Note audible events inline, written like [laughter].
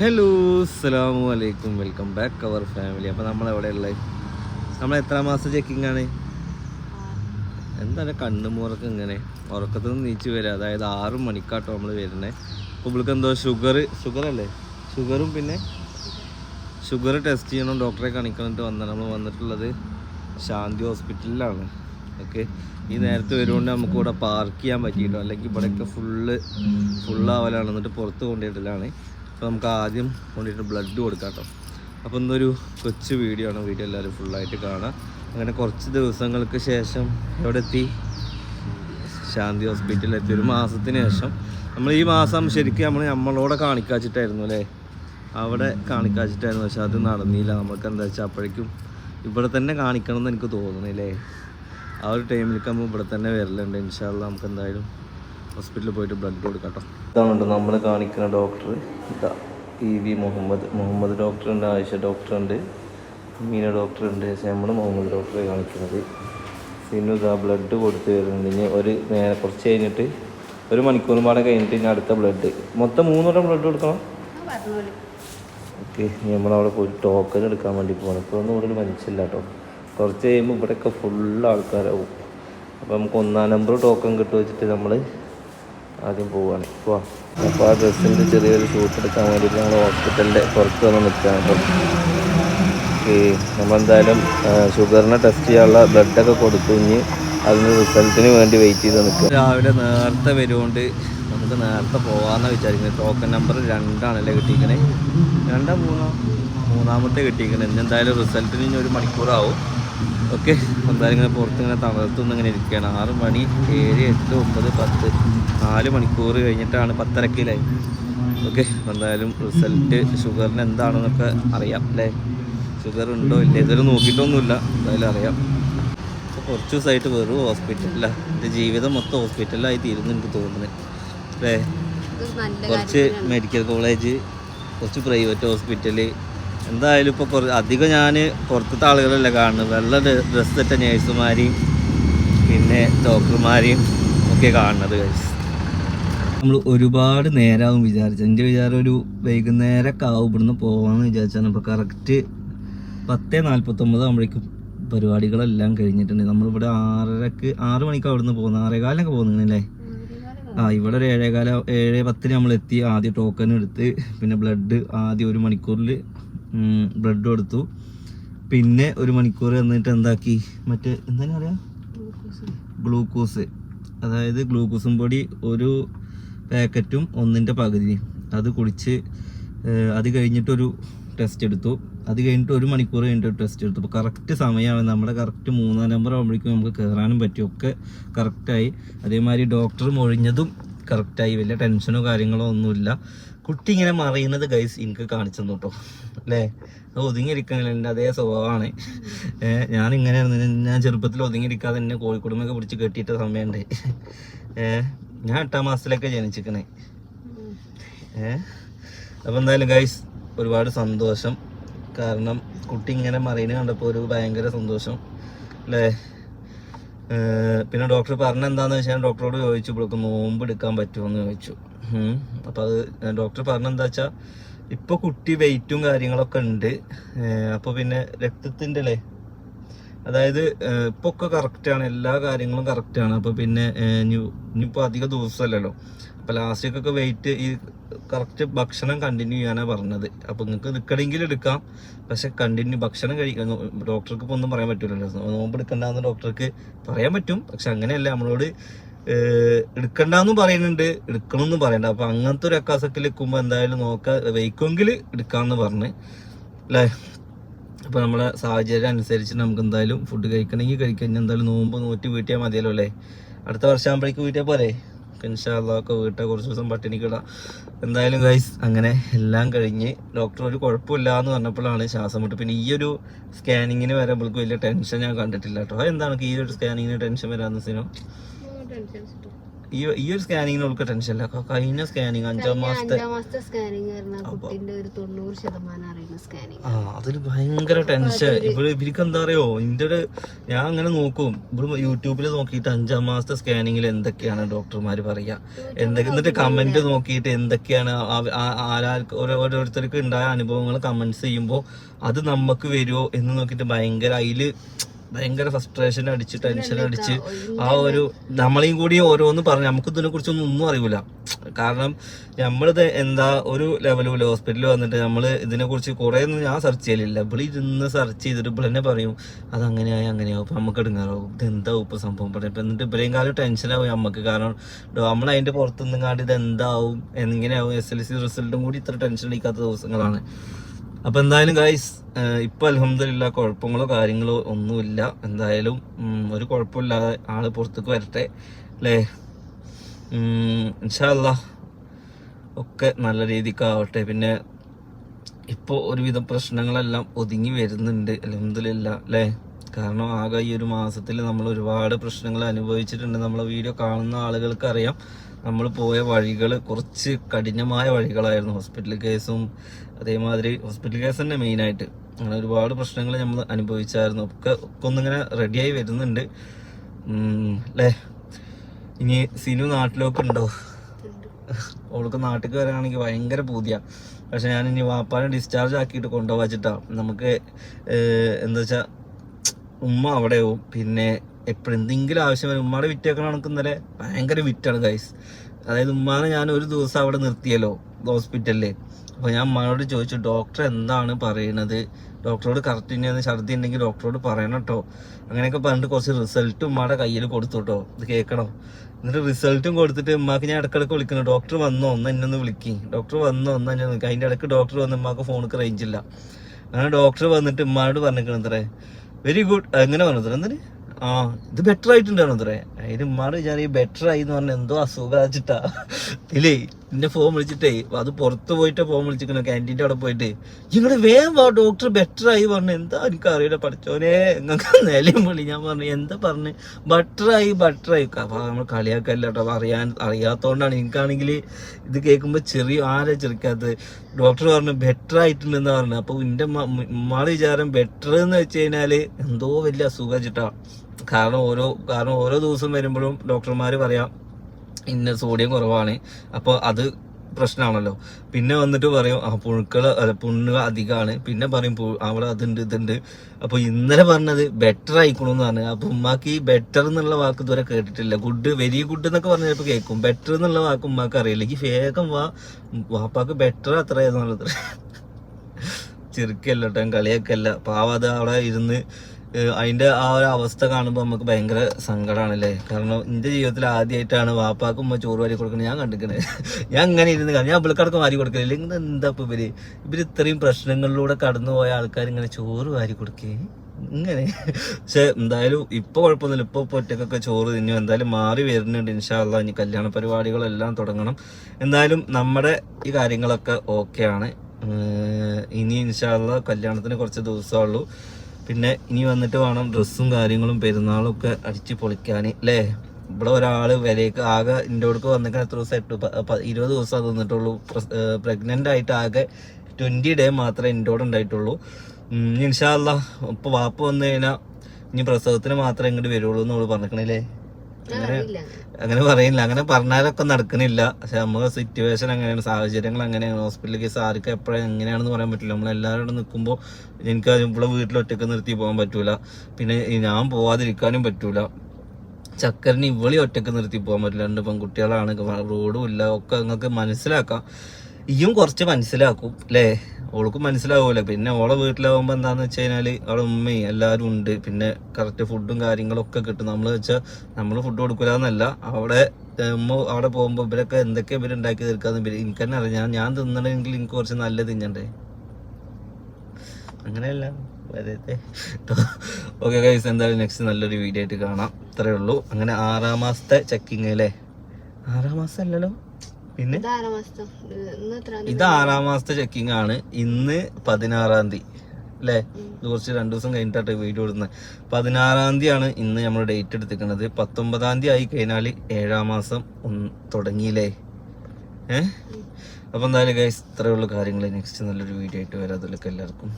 Hello അസ്സലാമു വലൈക്കും welcome back അവർ family അപ്പോൾ നമ്മൾ എവിടെ ഉള്ളത് നമ്മൾ എത്ര മാസം ചെക്കിംഗ് ആണ്? എന്താണ് കണ്ണു മുറക്ക് ഇങ്ങനെ? ഉറക്കത്തിൽ നിന്ന് നീച്ച് വരിക അതായത് ആറ് മണിക്കാട്ടോ നമ്മൾ വരുന്നത് അപ്പോൾ എന്തോ ഷുഗർ ഷുഗറല്ലേ ഷുഗറും പിന്നെ ഷുഗർ ടെസ്റ്റ് ചെയ്യണം. ഡോക്ടറെ കാണിക്കണിട്ട് വന്ന നമ്മൾ വന്നിട്ടുള്ളത് ശാന്തി ഹോസ്പിറ്റലിലാണ് ഓക്കെ ഈ നേരത്തെ വരുകൊണ്ട് നമുക്ക് ഇവിടെ പാർക്ക് ചെയ്യാൻ പറ്റിയിട്ടോ? അല്ലെങ്കിൽ ഇവിടെയൊക്കെ ഫുള്ള് ഫുള്ളാവലാണ് എന്നിട്ട് പുറത്ത് കൊണ്ടുപോയിട്ടില്ലാണ് അപ്പോൾ നമുക്ക് ആദ്യം കൊണ്ടിട്ട് ബ്ലഡ് കൊടുക്കാം കേട്ടോ അപ്പോൾ ഇന്നൊരു കൊച്ചു വീഡിയോ ആണ് വീഡിയോ എല്ലാവരും ഫുള്ളായിട്ട് കാണാം. അങ്ങനെ കുറച്ച് ദിവസങ്ങൾക്ക് ശേഷം എവിടെ എത്തി? ശാന്തി ഹോസ്പിറ്റലിൽ എത്തി. ഒരു മാസത്തിന് ശേഷം. നമ്മൾ ഈ മാസം ശരിക്കും നമ്മൾ നമ്മളോടെ കാണിക്കാച്ചിട്ടായിരുന്നു അല്ലേ? അവിടെ കാണിക്കാച്ചിട്ടായിരുന്നു. പക്ഷെ അത് നടന്നില്ല. നമുക്ക് എന്താ വെച്ചാൽ അപ്പോഴേക്കും ഇവിടെ തന്നെ കാണിക്കണം എന്ന് എനിക്ക് തോന്നുന്നില്ലേ? ആ ഒരു ടൈമിലേക്ക് നമ്മൾ ഇവിടെ തന്നെ വരലുണ്ട്. ഇൻഷാല്ല നമുക്ക് എന്തായാലും ഹോസ്പിറ്റലിൽ പോയിട്ട് ബ്ലഡ് കൊടുക്കാം കേട്ടോ ഇതാണ് നമ്മൾ കാണിക്കുന്ന ഡോക്ടർ ഇതാ പി വി മുഹമ്മദ് മുഹമ്മദ് ഡോക്ടറുണ്ട് ആയിഷ ഡോക്ടറുണ്ട് മീന ഡോക്ടറുണ്ട് പക്ഷേ നമ്മൾ മുഹമ്മദ് ഡോക്ടറെ കാണിക്കുന്നത്. പിന്നെ ഇതാ ബ്ലഡ് കൊടുത്ത് വരുന്നുണ്ട്. ഇനി ഒരു നേരെ കുറച്ച് കഴിഞ്ഞിട്ട് ഒരു മണിക്കൂർ പാടെ കഴിഞ്ഞിട്ട് ഇനി അടുത്ത ബ്ലഡ് മൊത്തം മൂന്നോടെ ബ്ലഡ് കൊടുക്കണം? ഓക്കെ നമ്മളവിടെ പോയി ടോക്കൺ എടുക്കാൻ വേണ്ടി പോകണം ഇപ്പോൾ ഒന്നും ഇവിടെ മനുഷ്യല്ല കേട്ടോ കുറച്ച് കഴിയുമ്പോൾ ഇവിടെയൊക്കെ ഫുൾ ആൾക്കാരാവും. അപ്പോൾ നമുക്ക് ഒന്നാം നമ്പർ ടോക്കൺ കിട്ടും വെച്ചിട്ട് നമ്മൾ ആദ്യം പോവുകയാണ് പോവാ അപ്പോൾ ആ ഡ്രസ്സിന്റെ ചെറിയൊരു ഷൂട്ട് എടുക്കാൻ വേണ്ടിയിട്ട് ഞങ്ങൾ ഹോസ്പിറ്റലിന്റെ പുറത്ത് വന്ന് നിൽക്കുകയാണ് അപ്പം ഈ നമ്മളെന്തായാലും ഷുഗറിനെ ടെസ്റ്റ് ചെയ്യാനുള്ള ബ്ലഡൊക്കെ കൊടുത്തു. ഇനി അതിന് റിസൾട്ടിന് വേണ്ടി വെയിറ്റ് ചെയ്ത് നിൽക്കുക രാവിലെ നേരത്തെ വരുകൊണ്ട് നമുക്ക് നേരത്തെ പോകാമെന്നാണ് വിചാരിക്കുന്നത് ടോക്കൺ നമ്പർ രണ്ടാണല്ലേ കിട്ടിയിരിക്കണേ. രണ്ടാ മൂന്നോ? മൂന്നാമത്തെ കിട്ടിയിരിക്കണേ. ഇന്ന് എന്തായാലും റിസൾട്ടിന് ഇനി ഒരു മണിക്കൂറാവും. ഓക്കെ എന്തായാലും ഇങ്ങനെ പുറത്ത് ഇങ്ങനെ തണുത്തുനിന്ന് ഇങ്ങനെ ഇരിക്കുകയാണ് ആറ് മണി ഏഴ് എട്ട് ഒമ്പത് പത്ത്. നാല് മണിക്കൂർ കഴിഞ്ഞിട്ടാണ് പത്തരക്കിലായി. ഓക്കെ എന്തായാലും റിസൾട്ട് ഷുഗറിന് എന്താണെന്നൊക്കെ അറിയാം അല്ലേ? ഷുഗർ ഉണ്ടോ ഇല്ല? ഇതുവരെ നോക്കിയിട്ടൊന്നുമില്ല എന്തായാലും അറിയാം. അപ്പോൾ കുറച്ച് ദിവസമായിട്ട് വെറും ഹോസ്പിറ്റലിലാണ് എന്റെ ജീവിതം മൊത്തം ഹോസ്പിറ്റലിലായി തീരുന്നു എനിക്ക് തോന്നുന്നത് അല്ലേ? കുറച്ച് മെഡിക്കൽ കോളേജ് കുറച്ച് പ്രൈവറ്റ് ഹോസ്പിറ്റൽ എന്തായാലും ഇപ്പോൾ കുറച്ച് അധികം ഞാൻ പുറത്തത്തെ ആളുകളല്ല കാണുന്നത്. വെള്ള ഡ്രസ്സ് ഇട്ട നേഴ്സുമാരെയും പിന്നെ ഡോക്ടർമാരെയും ഒക്കെ കാണുന്നത് കഴിച്ച് നമ്മൾ ഒരുപാട് നേരമാവും വിചാരിച്ചു എന്റെ വിചാരം ഒരു വൈകുന്നേരമൊക്കെ ആവും ഇവിടുന്ന് പോകാമെന്ന് വിചാരിച്ചാണ് ഇപ്പോൾ കറക്റ്റ് പത്ത് നാൽപ്പത്തൊമ്പത് ആകുമ്പോഴേക്കും പരിപാടികളെല്ലാം കഴിഞ്ഞിട്ടുണ്ട്. നമ്മളിവിടെ ആറരക്ക് ആറ് മണിക്ക് അവിടുന്ന് പോകുന്നത്. ആറേകാലിനൊക്കെ പോകുന്നല്ലേ ആ ഇവിടെ ഒരു ഏഴേകാല ഏഴ് പത്തിന് നമ്മൾ എത്തി. ആദ്യം ടോക്കൺ എടുത്ത് പിന്നെ ബ്ലഡ് ആദ്യം ഒരു മണിക്കൂറിൽ ബ്ലഡ് കൊടുത്തു. പിന്നെ ഒരു മണിക്കൂർ എന്നിട്ട് എന്താക്കി? മറ്റേ എന്താണ് പറയുക ഗ്ലൂക്കോസ്. അതായത് ഗ്ലൂക്കോസും പൊടി ഒരു പാക്കറ്റും ഒന്നിന്റെ പകുതി. അത് കുടിച്ച് അത് കഴിഞ്ഞിട്ടൊരു ടെസ്റ്റ് എടുത്തു. അത് കഴിഞ്ഞിട്ട് ഒരു മണിക്കൂർ കഴിഞ്ഞിട്ട് ടെസ്റ്റ് എടുത്തു. അപ്പോൾ കറക്റ്റ് സമയമാണ്. നമ്മുടെ കറക്റ്റ് മൂന്നാം നമ്പർ ആകുമ്പോഴേക്കും നമുക്ക് കയറാനും പറ്റും. ഒക്കെ കറക്റ്റായി അതേമാതിരി ഡോക്ടർ മൊഴിഞ്ഞതും കറക്റ്റായി വലിയ ടെൻഷനോ കാര്യങ്ങളോ ഒന്നുമില്ല. കുട്ടി ഇങ്ങനെ മറിയുന്നത് ഗൈസ് എനിക്ക് കാണിച്ചു തന്നു കേട്ടോ അല്ലേ? ഒതുങ്ങിയിരിക്കണില്ല? എന്റെ അതേ സ്വഭാവമാണ്. ഏഹ് ഞാൻ ചെറുപ്പത്തിൽ ഒതുങ്ങിയിരിക്കാതെ എന്നെ കോഴിക്കുടുമൊക്കെ പിടിച്ച് കെട്ടിയിട്ട സമയമുണ്ട്. ഞാൻ എട്ടാം മാസത്തിലൊക്കെ ജനിച്ചിക്കണേ. ഏഹ് അപ്പം എന്തായാലും ഗൈസ് ഒരുപാട് സന്തോഷം. കാരണം കുട്ടി ഇങ്ങനെ മറീനെ കണ്ടപ്പോൾ ഒരു ഭയങ്കര സന്തോഷം. അല്ലേ പിന്നെ ഡോക്ടർ പറഞ്ഞ എന്താന്ന് വെച്ചാൽ ഡോക്ടറോട് ചോദിച്ചു ഇവിടേക്ക് നോമ്പ് എടുക്കാൻ പറ്റുമെന്ന് ചോദിച്ചു. അപ്പം അത് ഡോക്ടർ പറഞ്ഞ എന്താ വെച്ചാൽ ഇപ്പോൾ കുട്ടി വെയിറ്റും കാര്യങ്ങളൊക്കെ ഉണ്ട്. അപ്പോൾ പിന്നെ രക്തത്തിന്റെ അല്ലേ അതായത് ഇപ്പൊ ഒക്കെ കറക്റ്റ് ആണ്. എല്ലാ കാര്യങ്ങളും കറക്റ്റ് ആണ്. അപ്പൊ പിന്നെ ഇനിയിപ്പോ അധിക ദിവസമല്ലല്ലോ അപ്പൊ ലാസ്റ്റേക്കൊക്കെ വെയിറ്റ് ഈ കറക്റ്റ് ഭക്ഷണം കണ്ടിന്യൂ ചെയ്യാനാ പറഞ്ഞത്. അപ്പൊ നിങ്ങൾക്ക് നിൽക്കണമെങ്കിൽ എടുക്കാം. പക്ഷെ കണ്ടിന്യൂ ഭക്ഷണം കഴിക്കാൻ ഡോക്ടർക്ക് ഇപ്പൊ ഒന്നും പറയാൻ പറ്റൂലല്ലോ. നോമ്പ് എടുക്കണ്ടെന്ന് ഡോക്ടർക്ക് പറയാൻ പറ്റും. പക്ഷെ അങ്ങനെയല്ല നമ്മളോട് എടുക്കണ്ടെന്നും പറയുന്നുണ്ട്. എടുക്കണമെന്നും പറയണ്ട. അപ്പൊ അങ്ങനത്തെ ഒരു അക്കാസത്തിൽ നിൽക്കുമ്പോൾ എന്തായാലും നോക്കാം വയ്ക്കുമെങ്കിൽ എടുക്കാന്ന് പറഞ്ഞ്. അല്ലേ? അപ്പോൾ നമ്മളെ സാഹചര്യം അനുസരിച്ച് നമുക്ക് എന്തായാലും ഫുഡ് കഴിക്കണമെങ്കിൽ കഴിക്കാൻ എന്തായാലും നോമ്പ് നൂറ്റി വീട്ടിയാൽ മതിയല്ലോ അല്ലേ? അടുത്ത വർഷം വീട്ടിയാൽ പോരെ. ഇൻഷാല്ലൊക്കെ വീട്ടിൽ കുറച്ച് ദിവസം പട്ടിണിക്കിടാം എന്തായാലും ഗൈസ് അങ്ങനെ എല്ലാം കഴിഞ്ഞ് ഡോക്ടർ ഒരു കുഴപ്പമില്ല എന്ന് പറഞ്ഞപ്പോഴാണ് ശ്വാസം വിട്ടു പിന്നെ ഈ ഒരു സ്കാനിങ്ങിന് വരെ നമ്മൾക്ക് വലിയ ടെൻഷൻ ഞാൻ കണ്ടിട്ടില്ല കേട്ടോ. എന്താണ് ഈ ഒരു സ്കാനിങ്ങിന് ടെൻഷൻ വരാമെന്ന് സിനോ ഈ ഈ ഒരു സ്കാനിങ്ങിന് അവൾക്ക് ടെൻഷൻ ഇല്ല. കഴിഞ്ഞ സ്കാനിങ് അഞ്ചാം മാസത്തെ ആ അതിന് ഭയങ്കര ടെൻഷൻ ഇവിടെ ഇവർക്ക് എന്താ അറിയോ? ഇന്റെ ഒരു ഞാൻ അങ്ങനെ നോക്കും. ഇവിടെ യൂട്യൂബിൽ നോക്കിയിട്ട് അഞ്ചാം മാസത്തെ സ്കാനിങ്ങിൽ എന്തൊക്കെയാണ് ഡോക്ടർമാർ പറയുക എന്തൊക്കെ എന്നിട്ട് കമന്റ് നോക്കിയിട്ട് എന്തൊക്കെയാണ് ഓരോരുത്തർക്ക് ഉണ്ടായ അനുഭവങ്ങൾ കമന്റ്സ് ചെയ്യുമ്പോൾ അത് നമുക്ക് വരുമോ എന്ന് നോക്കിയിട്ട് ഭയങ്കര അതിൽ ഭയങ്കര ഫ്രസ്ട്രേഷൻ അടിച്ച് ടെൻഷൻ അടിച്ച്. ആ ഒരു നമ്മളെയും കൂടി ഓരോന്ന് പറഞ്ഞു നമുക്ക് ഇതിനെ കുറിച്ചൊന്നും ഒന്നും അറിയില്ല കാരണം നമ്മളിത് എന്താ ഒരു ലെവലിൽ ഹോസ്പിറ്റലിൽ വന്നിട്ട് നമ്മൾ ഇതിനെ കുറിച്ച് കുറേ ഒന്നും ഞാൻ സെർച്ച് ചെയ്യലില്ല. ഇവിടെ ഇരുന്ന് സെർച്ച് ചെയ്തിട്ട് ഇവിടെ തന്നെ പറയും അത് അങ്ങനെയായി. അങ്ങനെയാവും അപ്പൊ നമുക്ക് എടുങ്ങാറാവും. ഇത് എന്താ ഇപ്പൊ സംഭവം? പറയും ഇപ്പൊ എന്നിട്ട് ഇവരെയും കാലം ടെൻഷനാവും നമുക്ക് കാരണം നമ്മൾ അതിന്റെ പുറത്തുനിന്നും കാണ്ട് ഇത് എന്താവും എങ്ങനെയാവും എസ് എൽ സി റിസൾട്ടും കൂടി ഇത്ര ടെൻഷൻ അടിക്കാത്ത ദിവസങ്ങളാണ്. അപ്പൊ എന്തായാലും ഗൈസ് ഇപ്പൊ അലഹമില്ല കുഴപ്പങ്ങളോ കാര്യങ്ങളോ ഒന്നുമില്ല. എന്തായാലും ഒരു കുഴപ്പമില്ലാതെ ആൾ പുറത്തേക്ക് വരട്ടെ അല്ലേ? ഇൻഷാല്ല ഒക്കെ നല്ല രീതിക്ക് ആവട്ടെ. പിന്നെ ഇപ്പോൾ ഒരുവിധം പ്രശ്നങ്ങളെല്ലാം ഒതുങ്ങി വരുന്നുണ്ട് അലഹമില്ല അല്ലേ? കാരണം ആകെ ഈ ഒരു മാസത്തിൽ നമ്മൾ ഒരുപാട് പ്രശ്നങ്ങൾ അനുഭവിച്ചിട്ടുണ്ട്. നമ്മളെ വീഡിയോ കാണുന്ന ആളുകൾക്ക് അറിയാം നമ്മൾ പോയ വഴികൾ കുറച്ച് കഠിനമായ വഴികളായിരുന്നു. ഹോസ്പിറ്റൽ കേസും അതേമാതിരി ഹോസ്പിറ്റൽ കേസ് തന്നെ മെയിനായിട്ട് അങ്ങനെ ഒരുപാട് പ്രശ്നങ്ങൾ നമ്മൾ അനുഭവിച്ചായിരുന്നു. ഒക്കെ ഒക്കെ ഒന്നിങ്ങനെ റെഡിയായി വരുന്നുണ്ട്. അല്ലേ ഇനി സിനു നാട്ടിലൊക്കെ ഉണ്ടോ? അവൾക്ക് നാട്ടിലേക്ക് വരാണെങ്കിൽ ഭയങ്കര പൂതിയ. പക്ഷെ ഞാൻ ഇനി വാപ്പാനെ ഡിസ്ചാർജ് ആക്കിയിട്ട് കൊണ്ടുപോവാച്ചിട്ടാ നമുക്ക് എന്താ വെച്ചാ ഉമ്മ അവിടെ അവിടെയാവും. പിന്നെ എപ്പോഴും എന്തെങ്കിലും ആവശ്യം വരും. ഉമ്മാടെ വിറ്റേക്കണ കണക്ക് ഇന്നലെ ഭയങ്കര വിറ്റാണ് ഗൈസ് അതായത് ഉമ്മാനെ ഞാൻ ഒരു ദിവസം അവിടെ നിർത്തിയല്ലോ ഹോസ്പിറ്റലിൽ അപ്പോൾ ഞാൻ ഉമ്മാനോട് ചോദിച്ചു ഡോക്ടർ എന്താണ് പറയുന്നത് ഡോക്ടറോട് കറക്റ്റ് തന്നെയാണ് ഛർദി ഉണ്ടെങ്കിൽ ഡോക്ടറോട് പറയണം കേട്ടോ അങ്ങനെയൊക്കെ പറഞ്ഞിട്ട് കുറച്ച് റിസൾട്ട് ഉമ്മയുടെ കയ്യിൽ കൊടുത്തു കേട്ടോ ഇത് കേൾക്കണോ എന്നിട്ട് റിസൾട്ടും കൊടുത്തിട്ട് ഉമ്മാക്ക് ഞാൻ ഇടക്കിടക്ക് വിളിക്കുന്നു. ഡോക്ടർ വന്നോ? ഒന്ന് എന്നെ ഒന്ന് വിളിക്കി. ഡോക്ടർ വന്നോ? ഒന്ന് എന്നെ വിളിക്കും. അതിന്റെ ഇടയ്ക്ക് ഡോക്ടർ വന്ന് ഉമ്മാക്ക് ഫോണിക്ക് റേഞ്ചില്ല അങ്ങനെ ഡോക്ടർ വന്നിട്ട് ഉമ്മാനോട് പറഞ്ഞിരിക്കണത്രേ വെരി ഗുഡ് എങ്ങനെ പറഞ്ഞത്ര എന്തിന് ആ ഇത് ബെറ്റർ ആയിട്ടുണ്ടായിരുന്നു അത്രേ. അതിന് ഉമ്മാർ വിചാരി ബെറ്റർ ആയി എന്ന് പറഞ്ഞ എന്തോ അസുഖം വെച്ചിട്ടാ ഇല്ലേ? എന്റെ ഫോം വിളിച്ചിട്ടേ അത് പുറത്ത് പോയിട്ട് ഫോം വിളിച്ചിരിക്കണ ക്യാന്റീന്റെ അവിടെ പോയിട്ട്. നിങ്ങൾ വേഗം വാ ഡോക്ടർ ബെറ്റർ ആയി പറഞ്ഞു. എന്താ എനിക്ക് അറിയില്ല പഠിച്ചോനെ നിങ്ങൾക്ക് നിലയും വിളി. ഞാൻ പറഞ്ഞു എന്താ പറഞ്ഞു? ബട്ടറായി ബട്ടറായി അപ്പം നമ്മൾ കളിയാക്കല്ല കേട്ടോ. അറിയാൻ അറിയാത്തതുകൊണ്ടാണ് എനിക്കാണെങ്കിൽ ഇത് കേൾക്കുമ്പോൾ ചെറിയ ആരെ ചെറുക്കാത്തത് ഡോക്ടർ പറഞ്ഞു ബെറ്റർ ആയിട്ടുണ്ടെന്ന് പറഞ്ഞു. അപ്പോൾ എന്റെ ഉമ്മാടെ വിചാരം ബെറ്റർ എന്ന് വെച്ച് കഴിഞ്ഞാൽ എന്തോ വലിയ അസുഖം വെച്ചിട്ടാണ് കാരണം ഓരോ കാരണം ഓരോ ദിവസം വരുമ്പോഴും ഡോക്ടർമാർ പറയാം ഇന്ന സോഡിയം കുറവാണ്. അപ്പോൾ അത് പ്രശ്നമാണല്ലോ പിന്നെ വന്നിട്ട് പറയും ആ പുഴുക്കൾ പുണ്ണുകൾ അധികമാണ് പിന്നെ പറയും അവിടെ അതുണ്ട് ഇതുണ്ട്. അപ്പൊ ഇന്നലെ പറഞ്ഞത് ബെറ്റർ ആയിക്കണമെന്ന് പറഞ്ഞു അപ്പൊ ഉമ്മാക്ക് ഈ ബെറ്റർ എന്നുള്ള വാക്ക് ഇതുവരെ കേട്ടിട്ടില്ല. ഗുഡ് വെരി ഗുഡ് എന്നൊക്കെ പറഞ്ഞപ്പോ കേൾക്കും. ബെറ്റർ എന്നുള്ള വാക്ക് ഉമ്മാക്ക് അറിയില്ല. ഈ വേഗം വാ വാപ്പാക്ക് ബെറ്റർ അത്രയാന്നുള്ളത് ചെറുക്കല്ല കേട്ടോ കളിയൊക്കെയല്ല പാവ അത് അവിടെ ഇരുന്ന് അതിന്റെ ആ ഒരു അവസ്ഥ കാണുമ്പോൾ നമുക്ക് ഭയങ്കര സങ്കടമാണല്ലേ കാരണം എന്റെ ജീവിതത്തിൽ ആദ്യമായിട്ടാണ് വാപ്പാക്കും ചോറ് വാരി കൊടുക്കുന്നത് ഞാൻ കണ്ടിക്കണേ. [laughs] ഞാൻ ഇങ്ങനെ ഇരുന്ന് കാണും. ഞാൻ വിളിക്കടക്കം വാരി കൊടുക്കില്ല ഇങ്ങനെ എന്താ ഇപ്പൊ ഇവർ? ഇവർ ഇത്രയും പ്രശ്നങ്ങളിലൂടെ കടന്നു പോയ ആൾക്കാർ ഇങ്ങനെ ചോറ് വാരി കൊടുക്കേ? ഇങ്ങനെ. പക്ഷെ എന്തായാലും ഇപ്പൊ കുഴപ്പമൊന്നുമില്ല. ഇപ്പൊ ഇപ്പൊ ഒറ്റക്കൊക്കെ ചോറ് തിന്നു. എന്തായാലും മാറി വരുന്നുണ്ട് ഇൻഷാല്ല ഇനി കല്യാണ പരിപാടികളെല്ലാം തുടങ്ങണം. എന്തായാലും നമ്മുടെ ഈ കാര്യങ്ങളൊക്കെ ഓക്കെയാണ്. ഇനി ഇൻഷാല്ല കല്യാണത്തിന് കുറച്ച് ദിവസമുള്ളൂ പിന്നെ ഇനി വന്നിട്ട് വേണം ഡ്രസ്സും കാര്യങ്ങളും പെരുന്നാളും ഒക്കെ അടിച്ച് പൊളിക്കാൻ അല്ലേ ഇവിടെ ഒരാൾ വിലയ്ക്ക് ആകെ എന്റെ അടുക്ക് വന്നിട്ട് എത്ര ദിവസം? എട്ട് ഇരുപത് ദിവസം തന്നിട്ടുള്ളൂ. പ്രഗ്നന്റ് ആയിട്ട് ആകെ ട്വന്റി ഡേ മാത്രമേ എന്റെ കൂടെ ഉണ്ടായിട്ടുള്ളൂ. ഇൻഷാല്ല ഇപ്പൊ വാപ്പ് വന്നു കഴിഞ്ഞാൽ ഇനി പ്രസവത്തിന് മാത്രമേ ഇങ്ങോട്ട് വരുള്ളൂ എന്ന് അവൾ പറഞ്ഞിക്കണല്ലേ അങ്ങനെ അങ്ങനെ പറയുന്നില്ല അങ്ങനെ പറഞ്ഞാലൊക്കെ നടക്കണില്ല. പക്ഷെ നമുക്ക് സിറ്റുവേഷൻ അങ്ങനെയാണ് സാഹചര്യങ്ങൾ അങ്ങനെയാണ് ഹോസ്പിറ്റൽ കേസ് ആർക്ക് എപ്പോഴും? എങ്ങനെയാണെന്ന് പറയാൻ പറ്റില്ല. നമ്മൾ എല്ലാവരോടും നിൽക്കുമ്പോൾ എനിക്ക് ഇവിടെ വീട്ടിൽ ഒറ്റയ്ക്ക് നിർത്തി പോകാൻ പറ്റൂല. പിന്നെ ഞാൻ പോവാതിരിക്കാനും പറ്റൂല. ചക്കരന് ഇവളി ഒറ്റയ്ക്ക് നിർത്തി പോകാൻ പറ്റില്ല. രണ്ട് പെൺകുട്ടികളാണ്. റോഡും ഇല്ല. ഒക്കെ നിങ്ങൾക്ക് മനസ്സിലാക്കാം. ഇയും കുറച്ച് മനസ്സിലാക്കും അല്ലേ ഓൾക്ക് മനസ്സിലാവൂല. പിന്നെ ഓളെ വീട്ടിലാവുമ്പോ എന്താന്ന് വെച്ച് കഴിഞ്ഞാൽ അവളെ ഉമ്മയും എല്ലാവരും ഉണ്ട്. പിന്നെ കറക്റ്റ് ഫുഡും കാര്യങ്ങളൊക്കെ കിട്ടും. നമ്മൾ വെച്ചാൽ നമ്മൾ ഫുഡ് കൊടുക്കൂലെന്നല്ല. അവിടെ ഉമ്മ അവിടെ പോകുമ്പോ ഇവരൊക്കെ എന്തൊക്കെ ഇവർ ഉണ്ടാക്കി തീർക്കാന്ന് എനിക്ക് തന്നെ അറിയാം. ഞാൻ ഞാൻ തിന്നണമെങ്കിൽ എനിക്ക് കുറച്ച് നല്ല തിന്നണ്ടേ? അങ്ങനെയല്ല. ഓക്കെ ഗൈസ് എന്തായാലും നെക്സ്റ്റ് നല്ലൊരു വീഡിയോ ആയിട്ട് കാണാം. ഇത്രയേ ഉള്ളൂ. അങ്ങനെ ആറാം മാസത്തെ ചെക്കിങ് അല്ലേ? ആറാം മാസം അല്ലല്ലോ പിന്നെ ഇത് ആറാം മാസത്തെ ചെക്കിംഗ് ആണ്. ഇന്ന് പതിനാറാം തീയതി. അല്ലേ ഇത് കുറച്ച് രണ്ടു ദിവസം കഴിഞ്ഞിട്ടാണ് വീഡിയോ ഇടുന്നത് പതിനാറാം തീയതിയാണ് ഇന്ന് നമ്മൾ ഡേറ്റ് എടുത്തിരിക്കുന്നത്. പത്തൊമ്പതാം തീയതി ആയി കഴിഞ്ഞാൽ ഏഴാം മാസം ഒന്ന് തുടങ്ങിയില്ലേ? ഏഹ് അപ്പം എന്തായാലും ഗൈസ് ഇത്രയുള്ള കാര്യങ്ങൾ നെക്സ്റ്റ് നല്ലൊരു വീഡിയോ ആയിട്ട് വരാതിലൊക്കെ എല്ലാവർക്കും.